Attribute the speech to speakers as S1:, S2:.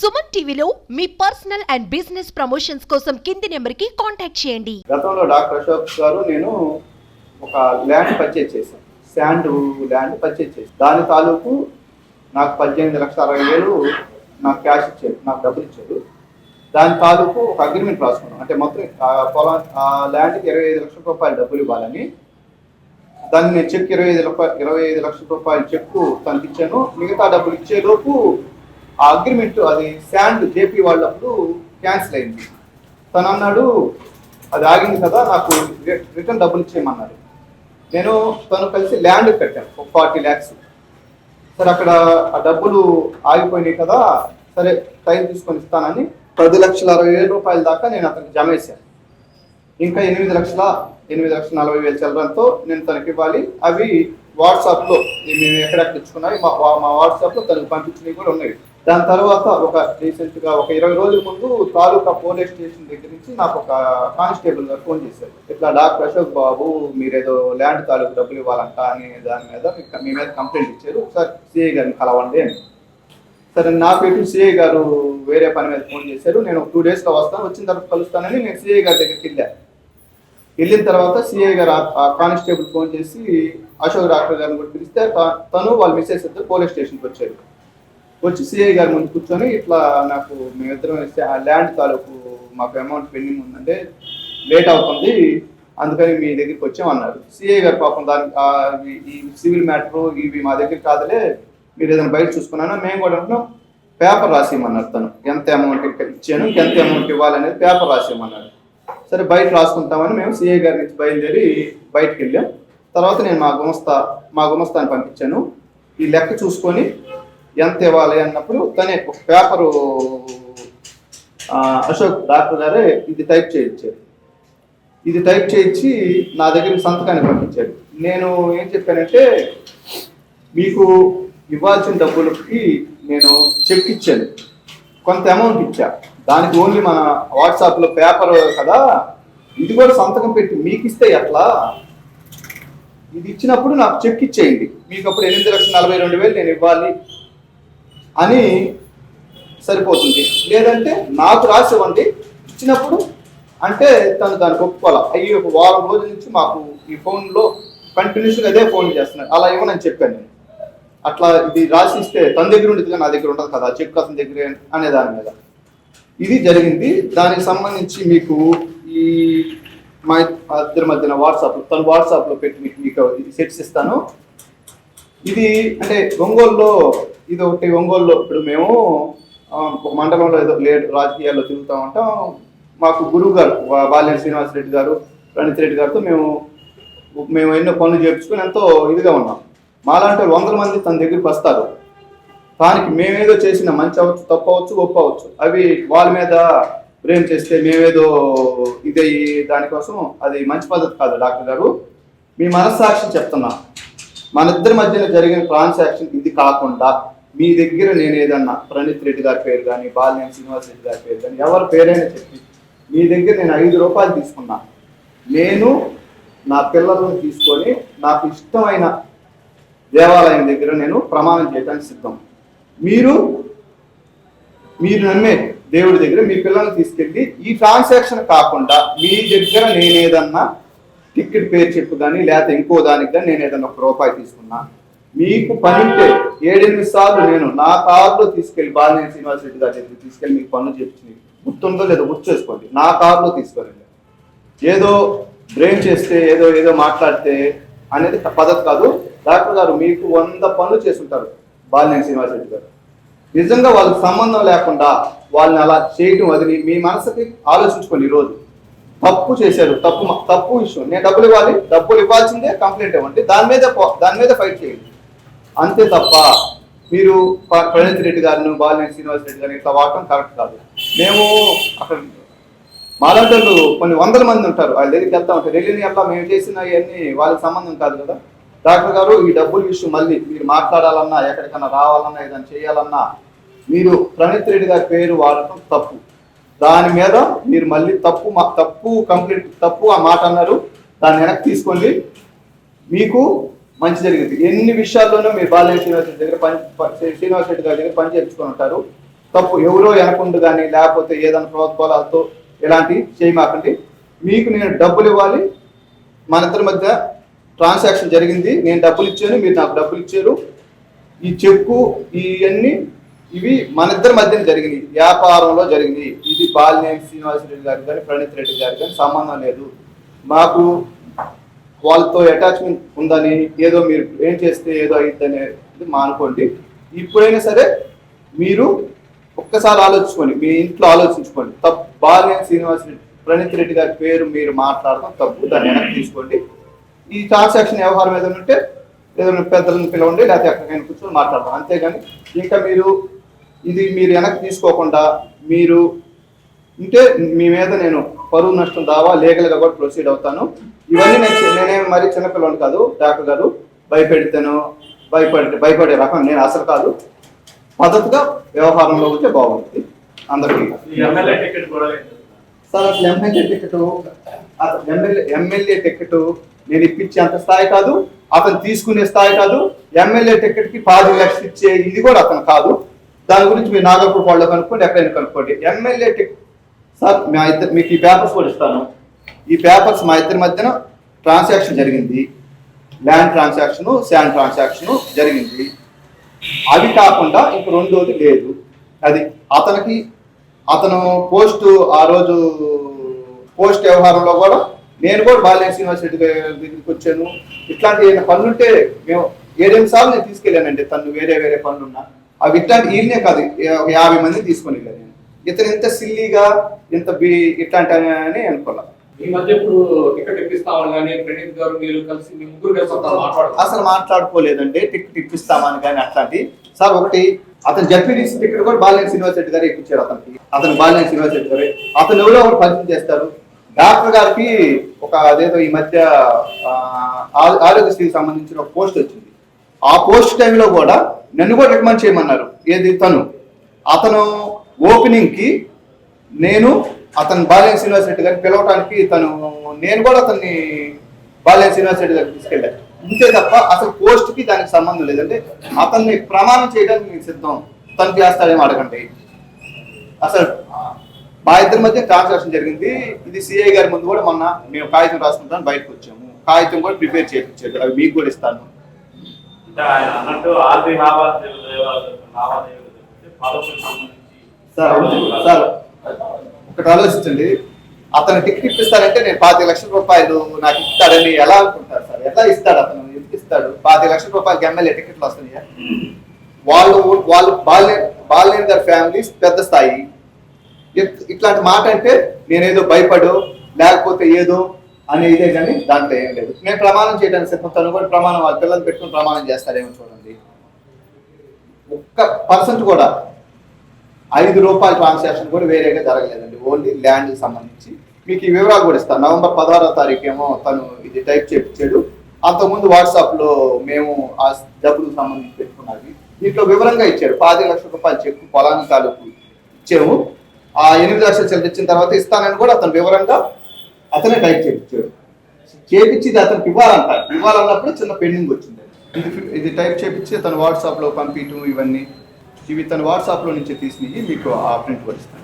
S1: సుమన్ టీవీలో మీ personal and business promotions కోసం కింది నెంబర్కి కాంటాక్ట్ చేయండి.
S2: గతంలో డాక్టర్ అశోక్ గారు నేను ఒక ల్యాండ్ పర్చేజ్ చేశాను. శాండ్ ల్యాండ్ పర్చేజ్ చేశాను. దాని తాలూకు నాకు పద్దెనిమిది లక్షల అరవై వేలు నాకు క్యాష్ ఇచ్చారు నాకు డబ్బులు ఇచ్చారు. దాని తాలూకు ఒక అగ్రిమెంట్ రాసుకున్నాం. అంటే మొత్తం పొలా పొలం ఆ ల్యాండ్కి ఇరవై ఐదు లక్షల రూపాయలు డబ్బులు ఇవ్వాలని. దాన్ని చెక్ ఇరవై ఐదు రూపాయలు ఇరవై ఐదు లక్షల రూపాయలు చెక్కు తనకిచ్చాను. మిగతా డబ్బులు ఇచ్చేలోపు ఆ అగ్రిమెంట్ అది శాండ్ జేపీ వాళ్ళప్పుడు క్యాన్సిల్ అయింది. తను అన్నాడు అది ఆగింది కదా నాకు రిటర్న్ డబ్బులు ఇచ్చేయమన్నాడు నేను తను కలిసి ల్యాండ్ కట్టాను ఒక ఫార్టీ ల్యాక్స్. సరే అక్కడ ఆ డబ్బులు ఆగిపోయినాయి కదా సరే టైం తీసుకొని ఇస్తానని పది లక్షల అరవై వేల రూపాయల దాకా నేను అతనికి జమ వేశాను ఇంకా ఎనిమిది లక్షల ఎనిమిది లక్షల నలభై వేల చల్లడంతో నేను తనకి ఇవ్వాలి. అవి వాట్సాప్లో మేము ఎక్కడెక్కడ తెచ్చుకున్నాయి మా మా వాట్సాప్లో తనకు పంపించినవి కూడా ఉన్నాయి. దాని తర్వాత ఒక రీసెంట్గా ఒక ఇరవై రోజుల ముందు తాలూకా పోలీస్ స్టేషన్ దగ్గర నుంచి నాకు ఒక కానిస్టేబుల్ గారు ఫోన్ చేశారు. ఇట్లా డాక్టర్ అశోక్ బాబు మీరేదో ల్యాండ్ తాలూకు డబ్బులు ఇవ్వాలంట అని దాని మీద మీ మీద కంప్లైంట్ ఇచ్చారు. ఒకసారి సిఐ గారిని కలవండి అని. సరే నాకు ఇటు సిఐ గారు వేరే పని మీద ఫోన్ చేశారు. నేను టూ డేస్లో వస్తాను వచ్చిన తర్వాత కలుస్తానని నేను సిఐ గారి దగ్గరికి వెళ్ళాను వెళ్ళిన తర్వాత సిఐ గారు ఆ- కానిస్టేబుల్ ఫోన్ చేసి అశోక్ డాక్టర్ గారిని కూడా పిలిస్తే తను వాళ్ళ మిస్సెస్ ఇద్దరు పోలీస్ స్టేషన్కి వచ్చారు. వచ్చి సిఐ గారి ముందు కూర్చొని ఇట్లా నాకు మేమిద్దరం ఇస్తే ఆ ల్యాండ్ తాలూకు మాకు అమౌంట్ పెండింగ్ ఉందంటే లేట్ అవుతుంది. అందుకని మీ దగ్గరికి వచ్చామన్నారు. సిఐ గారు పాపం దానికి ఈ- సివిల్ మ్యాటర్ ఇవి మా దగ్గర కాదులే మీరు ఏదైనా బయట చూసుకున్నానా? మేము కూడా అంటున్నాం పేపర్ రాసేయమన్నారు తను. ఎంత అమౌంట్ ఇచ్చాను ఎంత అమౌంట్ ఇవ్వాలనేది పేపర్ రాసేయమన్నారు. సరే బయట రాసుకుంటామని మేము సిఐ గారి నుంచి బయలుదేరి బయటకు వెళ్ళాం. తర్వాత నేను మా గుమస్తా మా గుమస్తాని పంపించాను. ఈ లెక్క చూసుకొని ఎంత ఇవ్వాలి అన్నప్పుడు తనే ఒక పేపరు అశోక్ డాక్టర్ గారే ఇది టైప్ చేయించారు. ఇది టైప్ చేయించి నా దగ్గర సంతకాన్ని పంపించారు. నేను ఏం చెప్పానంటే మీకు ఇవ్వాల్సిన డబ్బులకి నేను చెక్ ఇచ్చాను. కొంత అమౌంట్ ఇచ్చా. దానికి ఓన్లీ మన వాట్సాప్లో పేపర్ కదా ఇది కూడా సంతకం పెట్టి మీకు ఇస్తే ఎట్లా? ఇది ఇచ్చినప్పుడు నాకు చెక్ ఇచ్చేయండి. మీకు అప్పుడు ఎనిమిది లక్షల నలభై రెండు వేలు నేను ఇవ్వాలి. అని సరిపోతుంది. లేదంటే నాకు రాసి ఇవ్వండి ఇచ్చినప్పుడు అంటే తను దానికి ఒప్పుకోవాలి. అయ్యి ఒక వారం రోజుల నుంచి మాకు ఈ ఫోన్లో కంటిన్యూస్గా అదే ఫోన్ చేస్తున్నారు. అలా ఇవ్వనని చెప్పాను నేను. అట్లా ఇది రాసి ఇస్తే తన దగ్గర ఉండేదిగా నా దగ్గర ఉండదు కదా చెక్ అతని దగ్గర అనే దాని మీద. ఇది జరిగింది. దానికి సంబంధించి మీకు ఈ మా ఇద్దరి మధ్యన వాట్సాప్ తను వాట్సాప్లో పెట్టి మీకు మీకు సెట్స్ ఇస్తాను. ఇది అంటే ఒంగోలులో ఇది ఒకటి ఒంగోలులో ఇప్పుడు మేము ఒక మండలంలో ఏదో లేట్ రాజకీయాల్లో తిరుగుతూ ఉంటాం. మాకు గురువు గారు వా- శ్రీనివాస్ రెడ్డి గారు రణిత్ రెడ్డి గారితో మేము మేము ఎన్నో పనులు చేర్చుకుని ఎంతో ఇదిగా ఉన్నాం. మాలాంటి వందల మంది తన దగ్గరికి వస్తారు. దానికి మేమేదో చేసిన మంచి అవ్వచ్చు తప్పవచ్చు అవ్వచ్చు గొప్ప అవ్వచ్చు. అవి వాళ్ళ మీద ప్రేమ చేస్తే మేమేదో ఇది దానికోసం అది మంచి పద్ధతి కాదు డాక్టర్ గారు. మీ మనస్సాక్షి చెప్తున్నా. మన ఇద్దరి మధ్యన జరిగిన ట్రాన్సాక్షన్ ఇది కాకుండా మీ దగ్గర నేను ఏదన్నా ప్రణీత్ రెడ్డి గారి పేరు కానీ బాలినేని శ్రీనివాస్ రెడ్డి గారి పేరు కానీ ఎవరి పేరైనా చెప్పి మీ దగ్గర నేను ఐదు రూపాయలు తీసుకున్నా. నేను నా పిల్లలను తీసుకొని నాకు ఇష్టమైన దేవాలయం దగ్గర నేను ప్రమాణం చేయడానికి సిద్ధం. మీరు మీరు నమ్మే దేవుడి దగ్గర మీ పిల్లల్ని తీసుకెళ్ళి ఈ ట్రాన్సాక్షన్ కాకుండా మీ దగ్గర నేనేదన్నా టికెట్ పేరు చెప్పు కానీ లేకపోతే ఇంకో దానికి కానీ నేను ఏదన్నా ఒక రూపాయి తీసుకున్నా. మీకు పనింటే ఏడెనిమిది సార్లు నేను నా కారులో తీసుకెళ్ళి బాలినేని శ్రీనివాస రెడ్డి గారి దగ్గరికి తీసుకెళ్ళి మీకు పనులు చెప్పించి గుర్తుందో లేదో గుర్తు చేసుకోండి. నా కారులో తీసుకెళ్ళండి ఏదో బ్రెయిన్ చేస్తే ఏదో ఏదో మాట్లాడితే అనేది పద్ధతి కాదు. డాక్టర్ గారు మీకు వంద పనులు చేస్తుంటారు బాలినేని శ్రీనివాస రెడ్డి గారు. నిజంగా వాళ్ళకి సంబంధం లేకుండా వాళ్ళని అలా చేయటం వదిలి మీ మనసుకి ఆలోచించుకోండి ఈరోజు. తప్పు చేశారు తప్పు తప్పు విషయం నేను డబ్బులు ఇవ్వాలి డబ్బులు ఇవ్వాల్సిందే కంప్లైంట్ ఇవ్వండి. దాని మీద దాని మీద ఫైట్ చేయండి. అంతే తప్ప మీరు ప్రణీత్ రెడ్డి గారిని బాలినేని శ్రీనివాస్ రెడ్డి గారిని ఇట్లా వాడటం కరెక్ట్ కాదు. మేము అక్కడ మాలాంటి కొన్ని వందల మంది ఉంటారు. వాళ్ళ దగ్గరికి వెళ్తా. ఉంటారు వెళ్ళిన అట్లా మేము చేసిన ఇవన్నీ వాళ్ళకి సంబంధం కాదు కదా. డాక్టర్ గారు ఈ డబ్బుల విషయం మళ్ళీ మీరు మాట్లాడాలన్నా ఎక్కడికన్నా రావాలన్నా ఏదైనా చేయాలన్నా మీరు ప్రణీత్ రెడ్డి గారి పేరు వాడటం తప్పు. దాని మీద మీరు మళ్ళీ తప్పు మా- తప్పు కంప్లీట్ తప్పు ఆ మాట అన్నారు. దాన్ని వెనక్కి తీసుకోండి మీకు మంచి జరిగింది. ఎన్ని విషయాల్లోనూ మీరు బాలయ్య శ్రీనివాస్ రెడ్డి దగ్గర పని శ్రీనివాస రెడ్డి గారి దగ్గర పని చేర్చుకొని ఉంటారు. తప్పు ఎవరో వెనకుండు కానీ లేకపోతే ఏదైనా ప్రోత్బలాలతో ఇలాంటివి చేయమాకండి. మీకు నేను డబ్బులు ఇవ్వాలి. మన ఇద్దరి మధ్య ట్రాన్సాక్షన్ జరిగింది. నేను డబ్బులు ఇచ్చాను. మీరు నాకు డబ్బులు ఇచ్చారు. ఈ చెక్కు ఇవన్నీ ఇవి మన ఇద్దరి మధ్యన జరిగినాయి. వ్యాపారంలో జరిగినాయి. ఇది బాలినేని శ్రీనివాసరెడ్డి గారికి కానీ ప్రణీత్ రెడ్డి గారికి కానీ సంబంధం లేదు. మాకు వాళ్ళతో అటాచ్మెంట్ ఉందని ఏదో మీరు ఏం చేస్తే ఏదో అయిద్దని మానుకోండి ఇప్పుడైనా సరే మీరు ఒక్కసారి ఆలోచించుకోండి. మీ ఇంట్లో ఆలోచించుకోండి. తప్పు బాలినేని శ్రీనివాసరెడ్డి ప్రణీత్ రెడ్డి గారి పేరు మీరు మాట్లాడడం తప్పు. దాన్ని వెనక్కి తీసుకోండి. ఈ ట్రాన్సాక్షన్ వ్యవహారం ఏదైనా ఉంటే ఏదైనా పెద్దలను పిలవండి లేకపోతే ఎక్కడికైనా కూర్చొని మాట్లాడదాం. అంతేగాని ఇంకా మీరు ఇది మీరు వెనక్కి తీసుకోకుండా మీరు ఉంటే మీ మీద నేను పరువు నష్టం దావా లీగల్గా కూడా ప్రొసీడ్ అవుతాను. ఇవన్నీ నేను చి- నేనేం మరి చిన్నపిల్లని కాదు డాక్టర్ గారు భయపెడితేనో భయపడి భయపడే రకం నేను అసలు కాదు. పద్ధతిగా వ్యవహారంలో ఉంటే బాగుంటుంది. అందరికీ. సార్ అసలు MLA ticket MLA MLA ticket నేను ఇప్పించే అంత స్థాయి కాదు. అతను తీసుకునే స్థాయి కాదు. ఎమ్మెల్యే టికెట్కి పాతి లక్షలు ఇచ్చే ఇది కూడా అతను కాదు. దాని గురించి మీరు నాగపూర్ వాళ్ళు కనుక్కోండి ఎక్కడైనా కనుక్కోండి. ఎమ్మెల్యే టికెట్ సార్ మా ఇద్దరు మీకు ఈ పేపర్స్ కూడా ఇస్తాను. ఈ పేపర్స్ మా ఇద్దరి మధ్యన ట్రాన్సాక్షన్ జరిగింది. ల్యాండ్ ట్రాన్సాక్షన్ శాండ్ ట్రాన్సాక్షన్ జరిగింది. అవి కాకుండా ఇంక రెండోది లేదు. అది అతనికి అతను పోస్ట్ ఆ రోజు పోస్ట్ వ్యవహారంలో కూడా నేను కూడా బాలినేని శ్రీనివాస రెడ్డి దగ్గరికి వచ్చాను. ఇట్లాంటి ఏమైనా పనులుంటే మేము ఏడేమి సార్లు నేను తీసుకెళ్ళానండి. తను వేరే వేరే పనులున్నా. అవి ఇట్లాంటి ఈయనే కాదు ఒక యాభై మంది తీసుకొని వెళ్ళాను. నేను ఇతను ఇంత సిల్లీగా ఇంత బి ఇట్లాంటి అని అనుకున్నా.
S3: ఈ మధ్య ఇప్పుడు టికెట్ ఇప్పిస్తామని కానీ ప్రణీత్ గారు మీరు కలిసి ముగ్గురు కలిసి
S2: అసలు మాట్లాడుకోలేదండి టికెట్ ఇప్పిస్తామని కానీ అట్లాంటి. సార్ ఒకటి అతను జడ్పీడీసీ టికెట్ కూడా బాలినేని శ్రీనివాస్ రెడ్డి గారు ఇప్పించారు అతనికి. అతను బాలినేని శ్రీనివాస్ రెడ్డి గారు. అతను ఎవరో ఒకటి పరిచయం చేస్తారు. డాక్టర్ గారికి ఒక అదేదో ఈ మధ్య ఆరోగ్యశ్రీకి సంబంధించిన ఒక పోస్ట్ వచ్చింది. ఆ పోస్ట్ టైంలో కూడా నన్ను కూడా రికమెండ్ చేయమన్నారు. ఏది తను? అతను ఓపెనింగ్కి నేను అతను బాలయ్య శ్రీనివాస్ రెడ్డి గారిని పిలవడానికి తను నేను కూడా అతన్ని బాలయ్య శ్రీనివాస్ రెడ్డి గారికి తీసుకెళ్ళాను అంతే తప్ప అసలు పోస్ట్కి దానికి సంబంధం లేదంటే అతన్ని ప్రమాణం చేయడానికి నేను సిద్ధం తను చేస్తాడేమో అడగండి అసలు మా ఇద్దరి మధ్య ట్రాన్సాక్షన్ జరిగింది ఇది సిఐ గారి ముందు కూడా మొన్న మేము కాగితం రాసుకుంటాను బయటకు వచ్చాము కాగితం కూడా ప్రిపేర్ చేయించాడు అవి మీకు కూడా ఇస్తాను
S4: అన్నట్టు ఆర్థిక లావాదేవీలు లావాదేవీలు
S2: సార్ అవును. సార్ ఒకటి ఆలోచించండి. అతను టికెట్ ఇప్పిస్తారంటే నేను పాతి లక్షల రూపాయలు నాకు ఇస్తాడని ఎలా అనుకుంటారు సార్? ఎలా ఇస్తాడు అతను? ఎందుకు ఇస్తాడు? పాతి లక్షల రూపాయలకి ఎమ్మెల్యే టికెట్లు వస్తున్నాయా? వాళ్ళు వాళ్ళు బాల్య బాల్యం ఫ్యామిలీస్ పెద్ద స్థాయి. ఇట్లాంటి మాట అంటే నేనేదో భయపడో లేకపోతే ఏదో అనే ఇదే కానీ దాంట్లో ఏం లేదు. నేను ప్రమాణం చేయడానికి సిద్ధం తను కూడా ప్రమాణం వాళ్ళ పిల్లలు పెట్టుకుని ప్రమాణం చేస్తారేమో చూడండి. ఒక్క పర్సెంట్ కూడా ఐదు రూపాయల ట్రాన్సాక్షన్ కూడా వేరేగా జరగలేదండి. ఓన్లీ ల్యాండ్కి సంబంధించి. మీకు ఈ వివరాలు కూడా ఇస్తాను. నవంబర్ పదహారో తారీఖు ఏమో తను ఇది టైప్ చేయించాడు అంతకుముందు వాట్సాప్లో మేము ఆ డబ్బులకు సంబంధించి పెట్టుకున్నది దీంట్లో వివరంగా ఇచ్చాడు. పది లక్షల రూపాయలు చెక్కు పొలానికి తాలూకు ఇచ్చాము. ఆ ఎనిమిది లక్షలు చెల్లించిన తర్వాత ఇస్తానని కూడా అతను వివరంగా అతనే టైప్ చేయించాడు చేపించి ఇది అతనికి ఇవ్వాలంట ఇవ్వాలన్నప్పుడు చిన్న పెండింగ్ వచ్చింది. ఇది ఇది టైప్ చేపించి తను వాట్సాప్లో పంపించడం ఇవన్నీ ఇవి తన వాట్సాప్లో నుంచి తీసినవి మీకు ఆ ప్రింట్ కూడా